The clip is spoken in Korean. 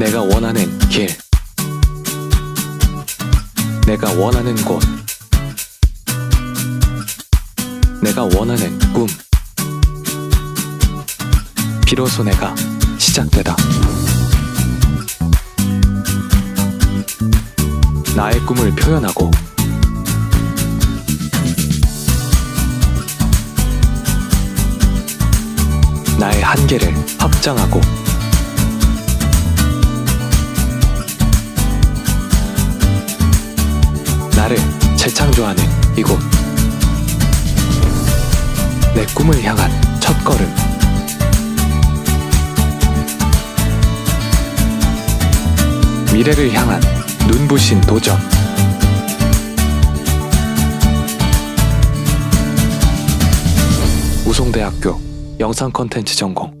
내가 원하는 길. 내가 원하는 곳. 내가 원하는 꿈. 비로소 내가 시작되다. 나의 꿈을 표현하고 나의 한계를 확장하고 나를 재창조하는 이곳. 내 꿈을 향한 첫걸음. 미래를 향한 눈부신 도전. 우송대학교 영상 컨텐츠 전공